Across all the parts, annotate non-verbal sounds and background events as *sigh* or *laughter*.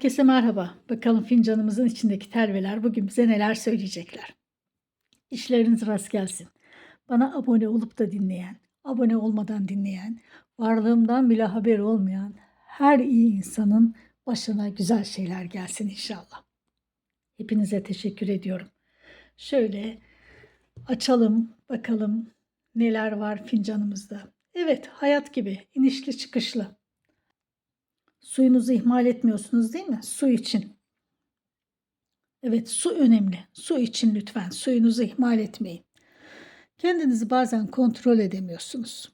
Herkese merhaba. Bakalım fincanımızın içindeki telveler bugün bize neler söyleyecekler. İşleriniz rast gelsin. Bana abone olup da dinleyen, abone olmadan dinleyen, varlığımdan bile haberi olmayan her iyi insanın başına güzel şeyler gelsin inşallah. Hepinize teşekkür ediyorum. Şöyle açalım bakalım neler var fincanımızda. Evet hayat gibi inişli çıkışlı. Suyunuzu ihmal etmiyorsunuz değil mi? Su için. Evet su önemli. Su için lütfen suyunuzu ihmal etmeyin. Kendinizi bazen kontrol edemiyorsunuz.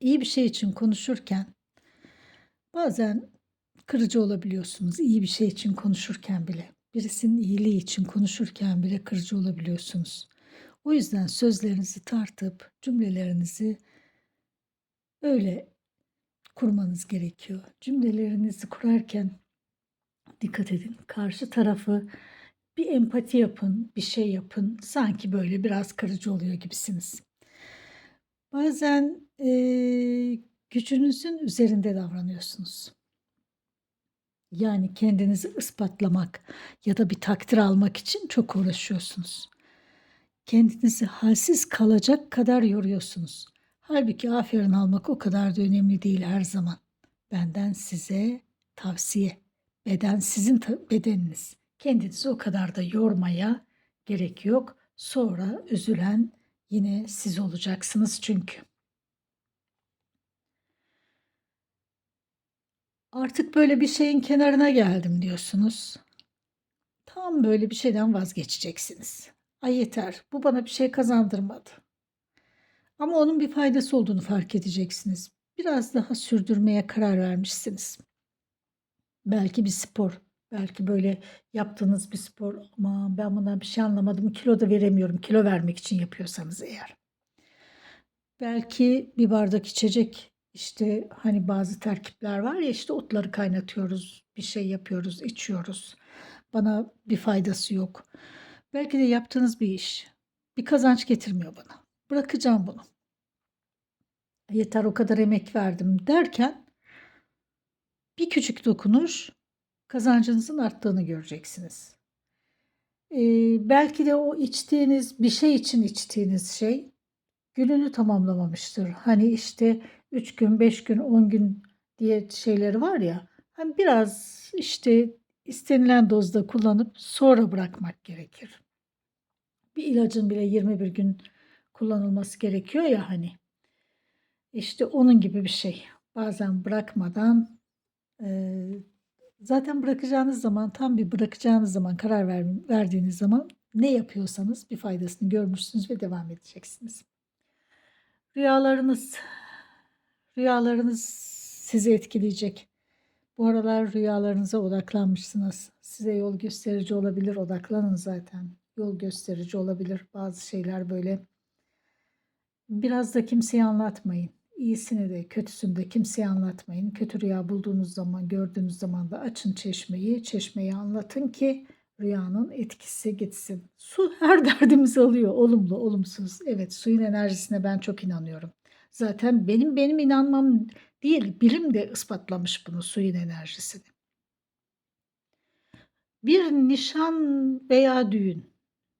İyi bir şey için konuşurken bazen kırıcı olabiliyorsunuz. İyi bir şey için konuşurken bile. Birisinin iyiliği için konuşurken bile kırıcı olabiliyorsunuz. O yüzden sözlerinizi tartıp cümlelerinizi öyle kurmanız gerekiyor. Cümlelerinizi kurarken dikkat edin. Karşı tarafı bir empati yapın, bir şey yapın. Sanki böyle biraz kırıcı oluyor gibisiniz. Bazen e, gücünüzün üzerinde davranıyorsunuz. Yani kendinizi ispatlamak ya da bir takdir almak için çok uğraşıyorsunuz. Kendinizi halsiz kalacak kadar yoruyorsunuz. Halbuki aferin almak o kadar da önemli değil her zaman. Benden size tavsiye. Beden sizin bedeniniz. Kendinizi o kadar da yormaya gerek yok. Sonra üzülen yine siz olacaksınız çünkü. Artık böyle bir şeyin kenarına geldim diyorsunuz. Tam böyle bir şeyden vazgeçeceksiniz. Ay yeter bu bana bir şey kazandırmadı. Ama onun bir faydası olduğunu fark edeceksiniz. Biraz daha sürdürmeye karar vermişsiniz. Belki bir spor, belki böyle yaptığınız bir spor ama ben bundan bir şey anlamadım. Kilo da veremiyorum. Kilo vermek için yapıyorsanız eğer. Belki bir bardak içecek işte hani bazı terkipler var ya işte otları kaynatıyoruz, bir şey yapıyoruz, içiyoruz. Bana bir faydası yok. Belki de yaptığınız bir iş bir kazanç getirmiyor bana. Bırakacağım bunu. Yeter o kadar emek verdim derken bir küçük dokunuş kazancınızın arttığını göreceksiniz. Ee, belki de o içtiğiniz bir şey için içtiğiniz şey gününü tamamlamamıştır. Hani işte 3 gün, 5 gün, 10 gün diye şeyleri var ya. Hani biraz işte istenilen dozda kullanıp sonra bırakmak gerekir. Bir ilacın bile 21 gün kullanılması gerekiyor ya hani. İşte onun gibi bir şey. Bazen bırakmadan zaten bırakacağınız zaman tam bir bırakacağınız zaman karar ver, verdiğiniz zaman ne yapıyorsanız bir faydasını görmüşsünüz ve devam edeceksiniz. Rüyalarınız rüyalarınız sizi etkileyecek. Bu aralar rüyalarınıza odaklanmışsınız. Size yol gösterici olabilir. Odaklanın zaten. Yol gösterici olabilir. Bazı şeyler böyle Biraz da kimseye anlatmayın. İyisini de kötüsünü de kimseye anlatmayın. Kötü rüya bulduğunuz zaman, gördüğünüz zaman da açın çeşmeyi. Çeşmeyi anlatın ki rüyanın etkisi gitsin. Su *laughs* her derdimizi alıyor. Olumlu, olumsuz. Evet suyun enerjisine ben çok inanıyorum. Zaten benim benim inanmam değil, bilim de ispatlamış bunu suyun enerjisini. Bir nişan veya düğün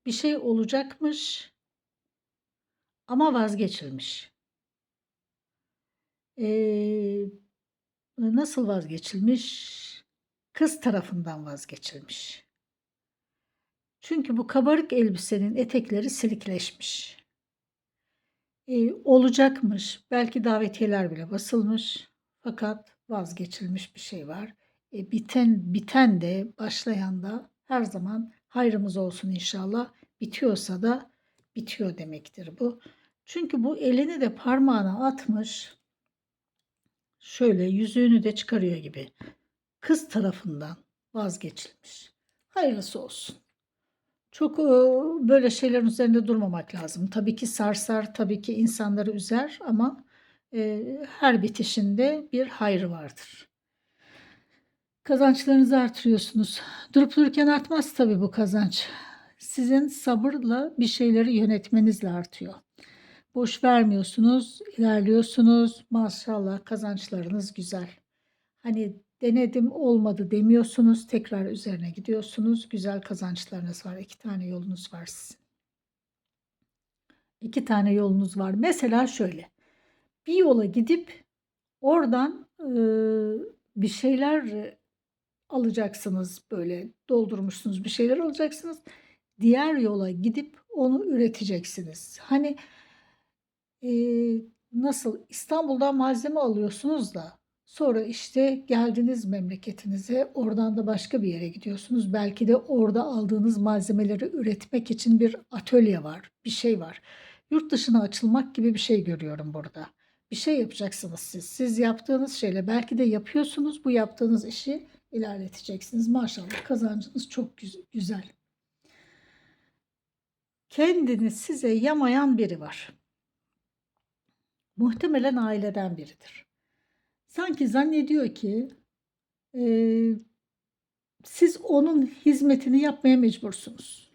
bir şey olacakmış ama vazgeçilmiş. Eee, nasıl vazgeçilmiş? Kız tarafından vazgeçilmiş. Çünkü bu kabarık elbisenin etekleri silikleşmiş. Eee, olacakmış. Belki davetiyeler bile basılmış. Fakat vazgeçilmiş bir şey var. E, biten biten de başlayan da her zaman hayrımız olsun inşallah. Bitiyorsa da bitiyor demektir bu. Çünkü bu elini de parmağına atmış. Şöyle yüzüğünü de çıkarıyor gibi. Kız tarafından vazgeçilmiş. Hayırlısı olsun. Çok böyle şeylerin üzerinde durmamak lazım. Tabii ki sarsar, tabii ki insanları üzer ama her bitişinde bir hayrı vardır. Kazançlarınızı artırıyorsunuz. Durup dururken artmaz tabii bu kazanç. Sizin sabırla bir şeyleri yönetmenizle artıyor. Boş vermiyorsunuz, ilerliyorsunuz. Maşallah kazançlarınız güzel. Hani Denedim olmadı demiyorsunuz. Tekrar üzerine gidiyorsunuz. Güzel kazançlarınız var. İki tane yolunuz var sizin. İki tane yolunuz var. Mesela şöyle. Bir yola gidip oradan e, bir şeyler alacaksınız. Böyle doldurmuşsunuz bir şeyler alacaksınız. Diğer yola gidip onu üreteceksiniz. Hani e, nasıl İstanbul'dan malzeme alıyorsunuz da sonra işte geldiniz memleketinize oradan da başka bir yere gidiyorsunuz. Belki de orada aldığınız malzemeleri üretmek için bir atölye var, bir şey var. Yurt dışına açılmak gibi bir şey görüyorum burada. Bir şey yapacaksınız siz. Siz yaptığınız şeyle belki de yapıyorsunuz bu yaptığınız işi ilerleteceksiniz. Maşallah kazancınız çok güz- güzel. Kendini size yamayan biri var. Muhtemelen aileden biridir. Sanki zannediyor ki eee, siz onun hizmetini yapmaya mecbursunuz.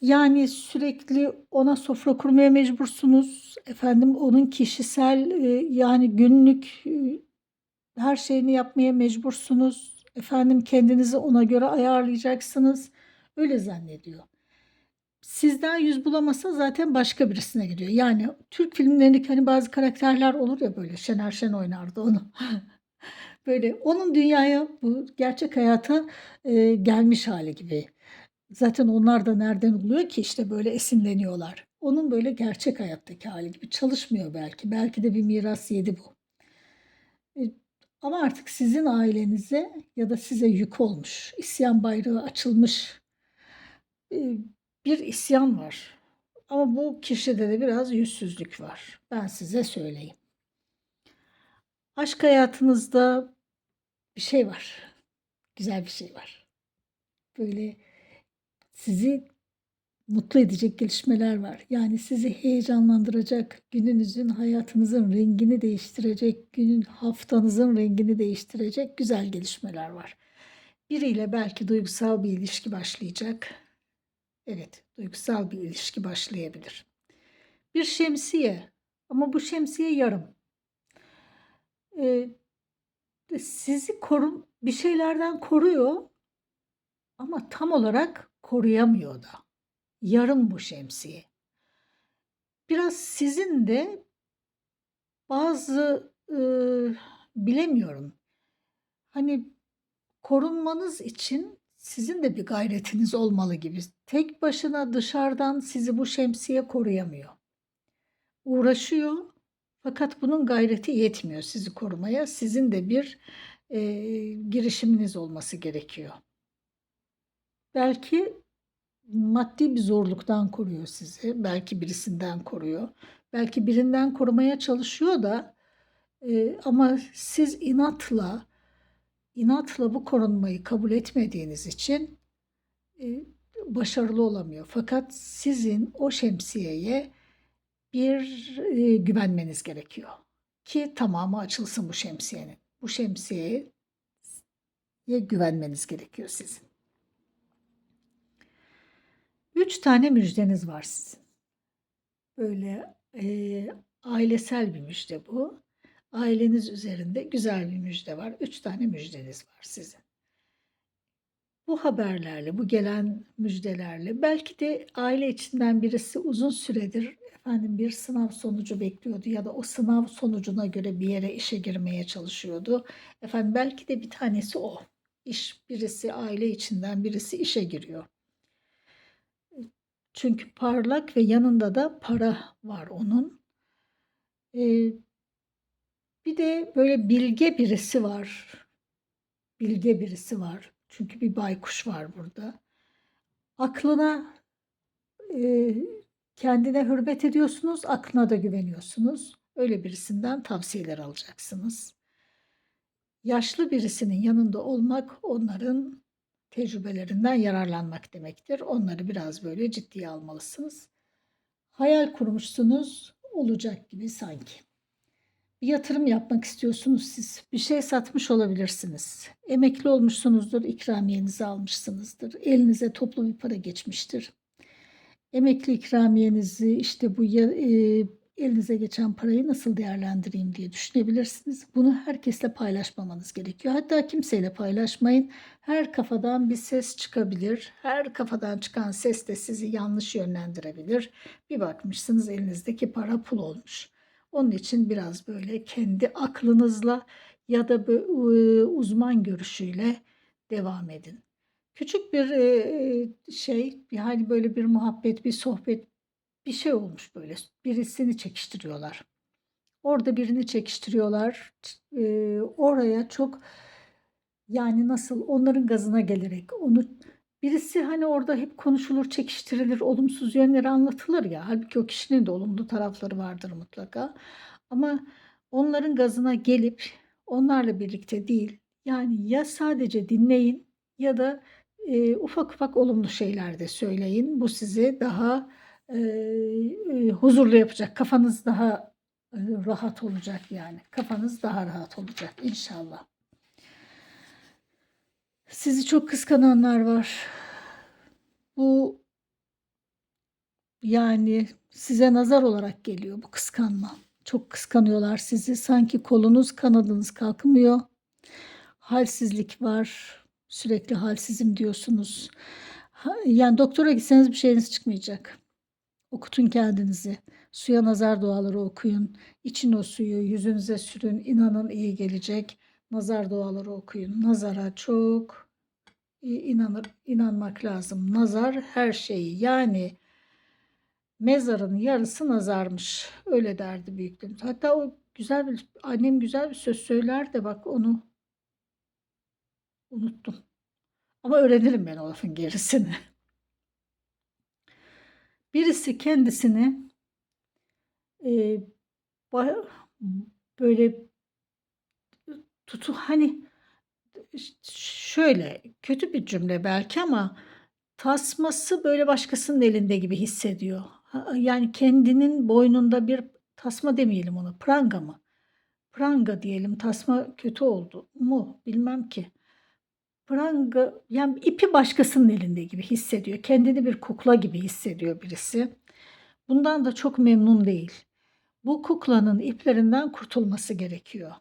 Yani sürekli ona sofra kurmaya mecbursunuz. Efendim onun kişisel e, yani günlük e, her şeyini yapmaya mecbursunuz. Efendim kendinizi ona göre ayarlayacaksınız. Öyle zannediyor. Sizden yüz bulamasa zaten başka birisine gidiyor. Yani Türk filmlerindeki hani bazı karakterler olur ya böyle Şener Şen oynardı onu. *laughs* Böyle onun dünyaya bu gerçek hayata e, gelmiş hali gibi. Zaten onlar da nereden oluyor ki işte böyle esinleniyorlar. Onun böyle gerçek hayattaki hali gibi çalışmıyor belki. Belki de bir miras yedi bu. E, Ama artık sizin ailenize ya da size yük olmuş, isyan bayrağı açılmış e, bir isyan var. Ama bu kişide de biraz yüzsüzlük var. Ben size söyleyeyim. Aşk hayatınızda bir şey var. Güzel bir şey var. Böyle sizi mutlu edecek gelişmeler var. Yani sizi heyecanlandıracak, gününüzün, hayatınızın rengini değiştirecek, günün, haftanızın rengini değiştirecek güzel gelişmeler var. Biriyle belki duygusal bir ilişki başlayacak. Evet, duygusal bir ilişki başlayabilir. Bir şemsiye ama bu şemsiye yarım. Ee, sizi korun bir şeylerden koruyor ama tam olarak koruyamıyor da. Yarım bu şemsiye. Biraz sizin de bazı e, bilemiyorum. Hani korunmanız için sizin de bir gayretiniz olmalı gibi. Tek başına dışarıdan sizi bu şemsiye koruyamıyor. Uğraşıyor fakat bunun gayreti yetmiyor sizi korumaya. Sizin de bir e, girişiminiz olması gerekiyor. Belki maddi bir zorluktan koruyor sizi. Belki birisinden koruyor. Belki birinden korumaya çalışıyor da e, ama siz inatla inatla bu korunmayı kabul etmediğiniz için e, başarılı olamıyor. Fakat sizin o şemsiyeye bir e, güvenmeniz gerekiyor ki tamamı açılsın bu şemsiyenin. Bu şemsiyeye güvenmeniz gerekiyor sizin. Üç tane müjdeniz var sizin. Böyle e, ailesel bir müjde bu. Aileniz üzerinde güzel bir müjde var. Üç tane müjdeniz var sizin. Bu haberlerle, bu gelen müjdelerle belki de aile içinden birisi uzun süredir efendim bir sınav sonucu bekliyordu ya da o sınav sonucuna göre bir yere işe girmeye çalışıyordu. Efendim belki de bir tanesi o. İş birisi aile içinden birisi işe giriyor. Çünkü parlak ve yanında da para var onun. Ee, bir de böyle bilge birisi var. Bilge birisi var. Çünkü bir baykuş var burada. Aklına e, kendine hürmet ediyorsunuz, aklına da güveniyorsunuz. Öyle birisinden tavsiyeler alacaksınız. Yaşlı birisinin yanında olmak onların tecrübelerinden yararlanmak demektir. Onları biraz böyle ciddiye almalısınız. Hayal kurmuşsunuz, olacak gibi sanki. Bir yatırım yapmak istiyorsunuz siz. Bir şey satmış olabilirsiniz. Emekli olmuşsunuzdur, ikramiyenizi almışsınızdır. Elinize toplu bir para geçmiştir. Emekli ikramiyenizi işte bu e, elinize geçen parayı nasıl değerlendireyim diye düşünebilirsiniz. Bunu herkesle paylaşmamanız gerekiyor. Hatta kimseyle paylaşmayın. Her kafadan bir ses çıkabilir. Her kafadan çıkan ses de sizi yanlış yönlendirebilir. Bir bakmışsınız elinizdeki para pul olmuş. Onun için biraz böyle kendi aklınızla ya da ıı, uzman görüşüyle devam edin. Küçük bir şey, yani böyle bir muhabbet, bir sohbet, bir şey olmuş böyle. Birisini çekiştiriyorlar. Orada birini çekiştiriyorlar. Oraya çok yani nasıl onların gazına gelerek onu birisi hani orada hep konuşulur, çekiştirilir, olumsuz yönleri anlatılır ya. Halbuki o kişinin de olumlu tarafları vardır mutlaka. Ama onların gazına gelip onlarla birlikte değil. Yani ya sadece dinleyin ya da e, ufak ufak olumlu şeyler de söyleyin. Bu sizi daha e, e, huzurlu yapacak. Kafanız daha e, rahat olacak yani. Kafanız daha rahat olacak inşallah. Sizi çok kıskananlar var. Bu yani size nazar olarak geliyor bu kıskanma. Çok kıskanıyorlar sizi. Sanki kolunuz kanadınız kalkmıyor. Halsizlik var. Sürekli halsizim diyorsunuz. Yani doktora gitseniz bir şeyiniz çıkmayacak. Okutun kendinizi. Suya nazar duaları okuyun. İçin o suyu yüzünüze sürün. İnanın iyi gelecek. Nazar duaları okuyun. Nazara çok i- inanır, inanmak lazım. Nazar her şeyi yani mezarın yarısı nazarmış. Öyle derdi büyüklerimiz. Hatta o güzel bir annem güzel bir söz söyler de bak onu unuttum. Ama öğrenirim ben o lafın gerisini. Birisi kendisini e, böyle tutu hani şöyle kötü bir cümle belki ama tasması böyle başkasının elinde gibi hissediyor. Yani kendinin boynunda bir tasma demeyelim ona pranga mı? Pranga diyelim tasma kötü oldu mu bilmem ki. Pranga yani ipi başkasının elinde gibi hissediyor. Kendini bir kukla gibi hissediyor birisi. Bundan da çok memnun değil. Bu kuklanın iplerinden kurtulması gerekiyor.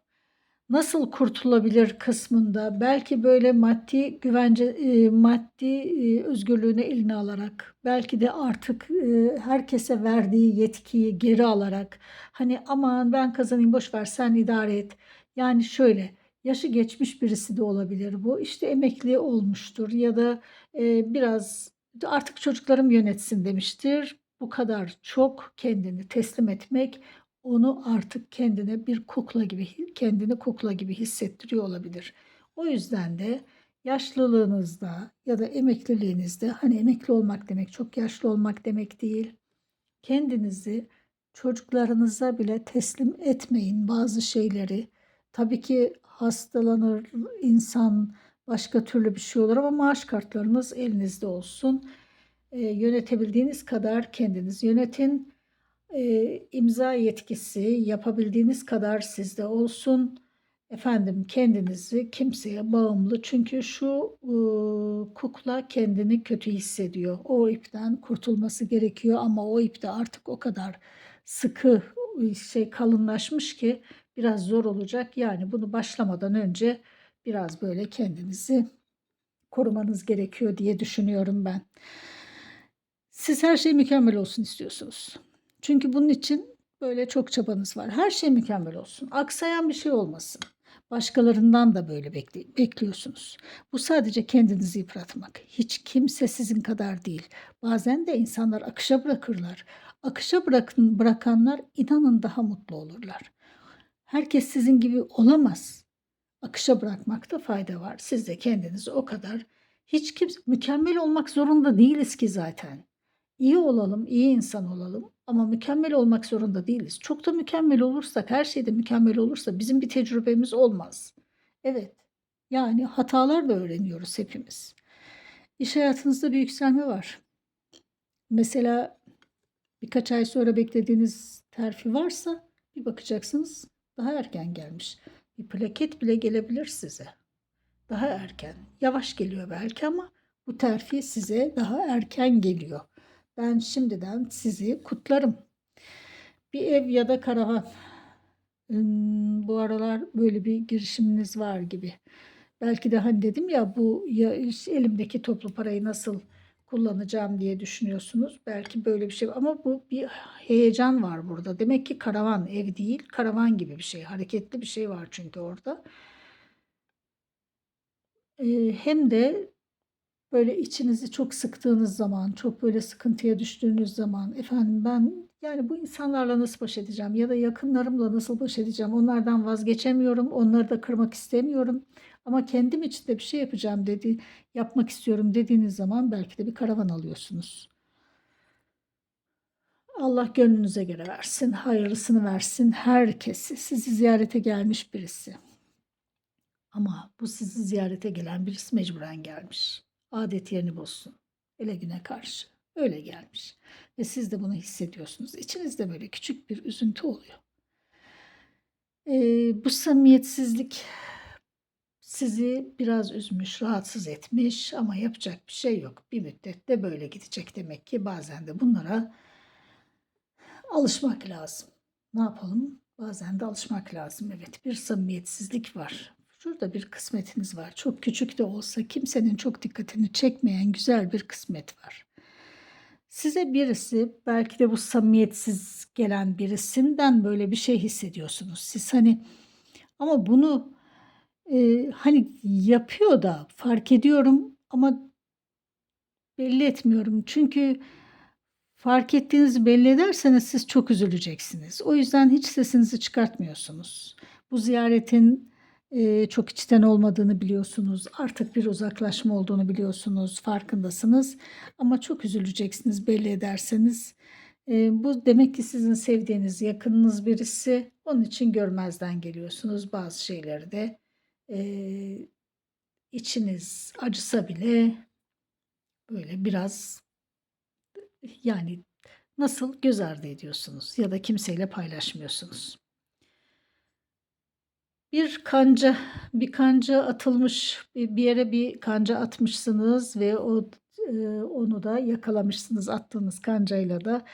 Nasıl kurtulabilir kısmında belki böyle maddi güvence e, maddi e, özgürlüğünü eline alarak belki de artık e, herkese verdiği yetkiyi geri alarak hani aman ben kazanayım boş ver sen idare et. Yani şöyle yaşı geçmiş birisi de olabilir bu. İşte emekli olmuştur ya da e, biraz artık çocuklarım yönetsin demiştir. Bu kadar çok kendini teslim etmek onu artık kendine bir kukla gibi kendini kukla gibi hissettiriyor olabilir. O yüzden de yaşlılığınızda ya da emekliliğinizde hani emekli olmak demek çok yaşlı olmak demek değil. Kendinizi çocuklarınıza bile teslim etmeyin bazı şeyleri. Tabii ki hastalanır insan başka türlü bir şey olur ama maaş kartlarınız elinizde olsun. Ee, yönetebildiğiniz kadar kendiniz yönetin e, imza yetkisi yapabildiğiniz kadar sizde olsun. Efendim kendinizi kimseye bağımlı çünkü şu e, kukla kendini kötü hissediyor. O ipten kurtulması gerekiyor ama o ipte artık o kadar sıkı şey kalınlaşmış ki biraz zor olacak. Yani bunu başlamadan önce biraz böyle kendinizi korumanız gerekiyor diye düşünüyorum ben. Siz her şey mükemmel olsun istiyorsunuz. Çünkü bunun için böyle çok çabanız var. Her şey mükemmel olsun. Aksayan bir şey olmasın. Başkalarından da böyle bekli- bekliyorsunuz. Bu sadece kendinizi yıpratmak. Hiç kimse sizin kadar değil. Bazen de insanlar akışa bırakırlar. Akışa bırakın, bırakanlar inanın daha mutlu olurlar. Herkes sizin gibi olamaz. Akışa bırakmakta fayda var. Siz de kendinizi o kadar hiç kimse mükemmel olmak zorunda değiliz ki zaten. İyi olalım, iyi insan olalım ama mükemmel olmak zorunda değiliz. Çok da mükemmel olursak, her şeyde mükemmel olursa bizim bir tecrübemiz olmaz. Evet, yani hatalar da öğreniyoruz hepimiz. İş hayatınızda bir yükselme var. Mesela birkaç ay sonra beklediğiniz terfi varsa bir bakacaksınız daha erken gelmiş. Bir plaket bile gelebilir size. Daha erken. Yavaş geliyor belki ama bu terfi size daha erken geliyor. Ben şimdiden sizi kutlarım. bir ev ya da karavan. Bu aralar böyle bir girişiminiz var gibi. Belki de, hani, dedim ya, bu ya elimdeki toplu parayı nasıl kullanacağım diye düşünüyorsunuz. Belki böyle bir şey ama bu bir heyecan var burada. Demek ki karavan, ev değil, karavan gibi bir şey. Hareketli bir şey var çünkü orada. Eee, hem de böyle içinizi çok sıktığınız zaman, çok böyle sıkıntıya düştüğünüz zaman, efendim ben yani bu insanlarla nasıl baş edeceğim ya da yakınlarımla nasıl baş edeceğim? Onlardan vazgeçemiyorum, onları da kırmak istemiyorum ama kendim için de bir şey yapacağım dedi yapmak istiyorum dediğiniz zaman belki de bir karavan alıyorsunuz. Allah gönlünüze göre versin, hayırlısını versin herkesi. Sizi ziyarete gelmiş birisi. Ama bu sizi ziyarete gelen birisi mecburen gelmiş. Adet yerini bozsun. Ele güne karşı. Öyle gelmiş. Ve siz de bunu hissediyorsunuz. İçinizde böyle küçük bir üzüntü oluyor. Eee, bu samimiyetsizlik sizi biraz üzmüş, rahatsız etmiş ama yapacak bir şey yok. Bir müddet de böyle gidecek demek ki. Bazen de bunlara alışmak lazım. Ne yapalım? Bazen de alışmak lazım. Evet, bir samimiyetsizlik var. Şurada bir kısmetiniz var. Çok küçük de olsa kimsenin çok dikkatini çekmeyen güzel bir kısmet var. Size birisi belki de bu samimiyetsiz gelen birisinden böyle bir şey hissediyorsunuz. Siz hani ama bunu eee, hani yapıyor da fark ediyorum ama belli etmiyorum. Çünkü fark ettiğinizi belli ederseniz siz çok üzüleceksiniz. O yüzden hiç sesinizi çıkartmıyorsunuz. Bu ziyaretin eee, çok içten olmadığını biliyorsunuz. Artık bir uzaklaşma olduğunu biliyorsunuz, farkındasınız. Ama çok üzüleceksiniz belli ederseniz. Eee, bu demek ki sizin sevdiğiniz, yakınınız birisi. Onun için görmezden geliyorsunuz bazı şeyleri de. Eee, içiniz acısa bile böyle biraz yani nasıl göz ardı ediyorsunuz ya da kimseyle paylaşmıyorsunuz. Bir kanca, bir kanca atılmış, bir yere bir kanca atmışsınız ve o eee, onu da yakalamışsınız. Attığınız kancayla da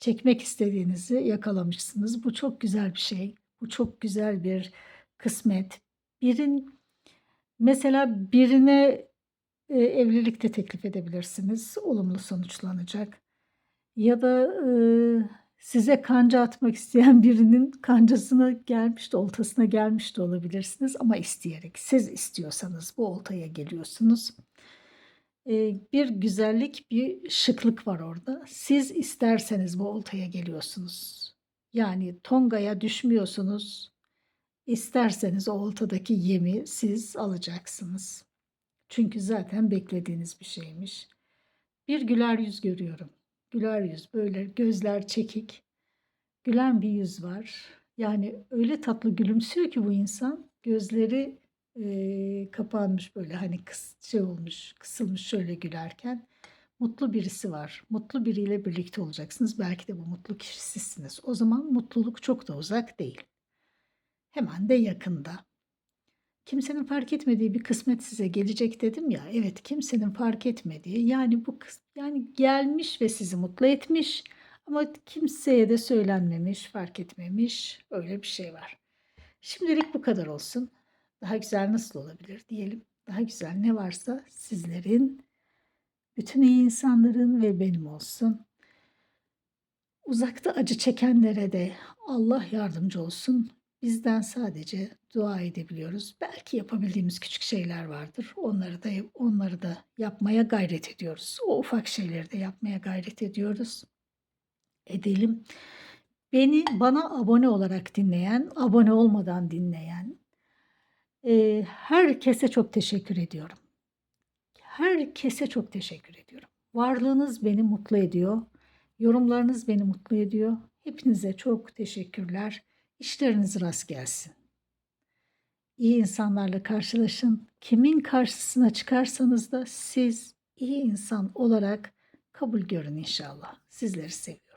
çekmek istediğinizi yakalamışsınız. Bu çok güzel bir şey. Bu çok güzel bir kısmet. Birin mesela birine eee, evlilik de teklif edebilirsiniz. Olumlu sonuçlanacak. Ya da eee, size kanca atmak isteyen *laughs* birinin kancasına gelmiş de oltasına gelmiş de olabilirsiniz ama isteyerek. Siz istiyorsanız bu oltaya geliyorsunuz. Eee, bir güzellik, bir şıklık var orada. Siz isterseniz bu oltaya geliyorsunuz. Yani tongaya düşmüyorsunuz. İsterseniz o oltadaki yemi siz alacaksınız. Çünkü zaten beklediğiniz bir şeymiş. Bir güler yüz görüyorum. Güler yüz, böyle gözler çekik. Gülen bir yüz var. Yani öyle tatlı gülümsüyor ki bu insan. Gözleri eee, kapanmış böyle hani kıs, şey olmuş, kısılmış şöyle gülerken. Mutlu birisi var. Mutlu biriyle birlikte olacaksınız. Belki de bu mutlu kişi sizsiniz. O zaman mutluluk çok da uzak değil. Hemen de yakında. Kimsenin fark etmediği bir kısmet size gelecek dedim ya. Evet, kimsenin fark etmediği yani bu yani gelmiş ve sizi mutlu etmiş ama kimseye de söylenmemiş, fark etmemiş. Öyle bir şey var. Şimdilik bu kadar olsun. Daha güzel nasıl olabilir diyelim. Daha güzel ne varsa sizlerin, bütün iyi insanların ve benim olsun. Uzakta acı çekenlere de Allah yardımcı olsun. Bizden sadece dua edebiliyoruz. Belki yapabildiğimiz küçük şeyler vardır. Onları da onları da yapmaya gayret ediyoruz. O ufak şeyleri de yapmaya gayret ediyoruz. Edelim. Beni bana abone olarak dinleyen, abone olmadan dinleyen eee, herkese çok teşekkür ediyorum. Herkese çok teşekkür ediyorum. Varlığınız beni mutlu ediyor. Yorumlarınız beni mutlu ediyor. Hepinize çok teşekkürler. İşleriniz rast gelsin. İyi insanlarla karşılaşın. Kimin karşısına çıkarsanız da siz iyi insan olarak kabul görün inşallah. Sizleri seviyorum.